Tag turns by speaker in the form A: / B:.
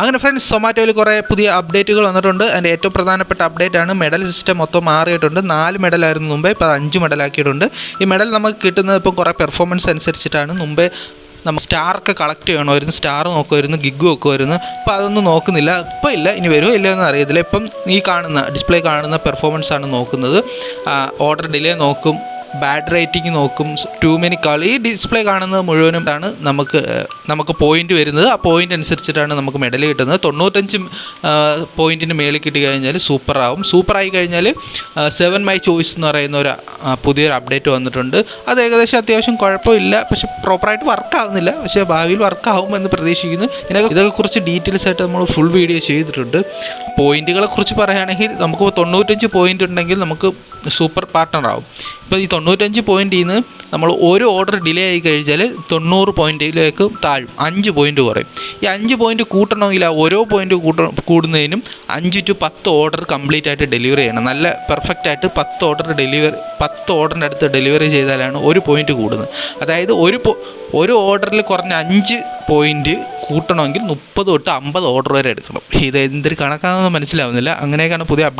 A: അങ്ങനെ ഫ്രണ്ട്സ് സൊമാറ്റോയിൽ കുറേ പുതിയ അപ്ഡേറ്റുകൾ വന്നിട്ടുണ്ട്. അതിന്റെ ഏറ്റവും പ്രധാനപ്പെട്ട അപ്ഡേറ്റ് ആണ് മെഡൽ സിസ്റ്റം മൊത്തം മാറിയിട്ടുണ്ട്. നാല് മെഡലായിരുന്നു മുമ്പേ ഇപ്പോൾ അഞ്ച് മെഡലാക്കിയിട്ടുണ്ട് ഈ മെഡൽ നമുക്ക് കിട്ടുന്നത് ഇപ്പം കുറേ പെർഫോമൻസ് അനുസരിച്ചിട്ടാണ്. മുമ്പേ നമ്മൾ സ്റ്റാറൊക്കെ കളക്ട് ചെയ്യണമായിരുന്നു. സ്റ്റാർ നോക്കുമായിരുന്നു ഗിഗ് നോക്കുമായിരുന്നു. ഇപ്പോൾ അതൊന്നും നോക്കുന്നില്ല. ഇപ്പോൾ ഇല്ല. ഇനി വരുമോ ഇല്ല എന്ന് അറിയത്തില്ല. ഇപ്പം ഈ കാണുന്ന ഡിസ്പ്ലേ കാണുന്ന പെർഫോമൻസ് ആണ് നോക്കുന്നത്. ഓർഡർ ഡിലേ നോക്കും. ബാഡ് റേറ്റിംഗ് നോക്കും. ടു മെനി കാൾ ഈ ഡിസ്പ്ലേ കാണുന്നത് മുഴുവനും ആണ് നമുക്ക് നമുക്ക് പോയിന്റ് വരുന്നത്. ആ പോയിന്റ് അനുസരിച്ചിട്ടാണ് നമുക്ക് മെഡൽ കിട്ടുന്നത്. തൊണ്ണൂറ്റഞ്ച് പോയിന്റിന് മേളിൽ കിട്ടി കഴിഞ്ഞാൽ സൂപ്പർ ആവും. സൂപ്പർ ആയി കഴിഞ്ഞാൽ സെവൻ മൈ ചോയ്സ് എന്ന് പറയുന്ന ഒരു പുതിയൊരു അപ്ഡേറ്റ് വന്നിട്ടുണ്ട്. അത് ഏകദേശം അത്യാവശ്യം കുഴപ്പമില്ല. പക്ഷേ പ്രോപ്പറായിട്ട് വർക്ക് ആവുന്നില്ല. പക്ഷേ ഭാവിയിൽ വർക്ക് എന്ന് പ്രതീക്ഷിക്കുന്നു. ഇതിനൊക്കെ ഇതൊക്കെ കുറിച്ച് ഡീറ്റെയിൽസ് ആയിട്ട് നമ്മൾ ഫുൾ വീഡിയോ ചെയ്തിട്ടുണ്ട്. പോയിന്റുകളെ കുറിച്ച് പറയുകയാണെങ്കിൽ നമുക്ക് തൊണ്ണൂറ്റഞ്ച് പോയിന്റ് ഉണ്ടെങ്കിൽ നമുക്ക് സൂപ്പർ പാർട്ട്ണർ ആവും. ഇപ്പോൾ ഈ തൊണ്ണൂറ്റഞ്ച് പോയിന്റിൽ നിന്ന് നമ്മൾ ഒരു ഓർഡർ ഡിലേ ആയി കഴിഞ്ഞാൽ തൊണ്ണൂറ് പോയിന്റിലേക്ക് താഴും. അഞ്ച് പോയിന്റ് കുറയും. ഈ അഞ്ച് പോയിന്റ് കൂട്ടണമെങ്കിൽ ആ ഓരോ പോയിന്റ് കൂട്ട കൂടുന്നതിനും അഞ്ച് ടു പത്ത് ഓർഡർ കംപ്ലീറ്റ് ആയിട്ട് ഡെലിവറി ചെയ്യണം. നല്ല പെർഫെക്റ്റ് ആയിട്ട് പത്ത് ഓർഡർ ഡെലിവറി പത്ത് ഓർഡറിന്റെ അടുത്ത് ഡെലിവറി ചെയ്താലാണ് ഒരു പോയിന്റ് കൂടുന്നത്. അതായത് ഒരു ഒരു ഓർഡറിൽ കുറഞ്ഞ അഞ്ച് പോയിന്റ് കൂട്ടണമെങ്കിൽ മുപ്പത് തൊട്ട് അമ്പത് ഓർഡർ വരെ എടുക്കണം. ഇത് എന്തൊരു കണക്കാണെന്ന് മനസ്സിലാവുന്നില്ല. അങ്ങനെയൊക്കെയാണ് പുതിയ അപ്ഡേറ്റ്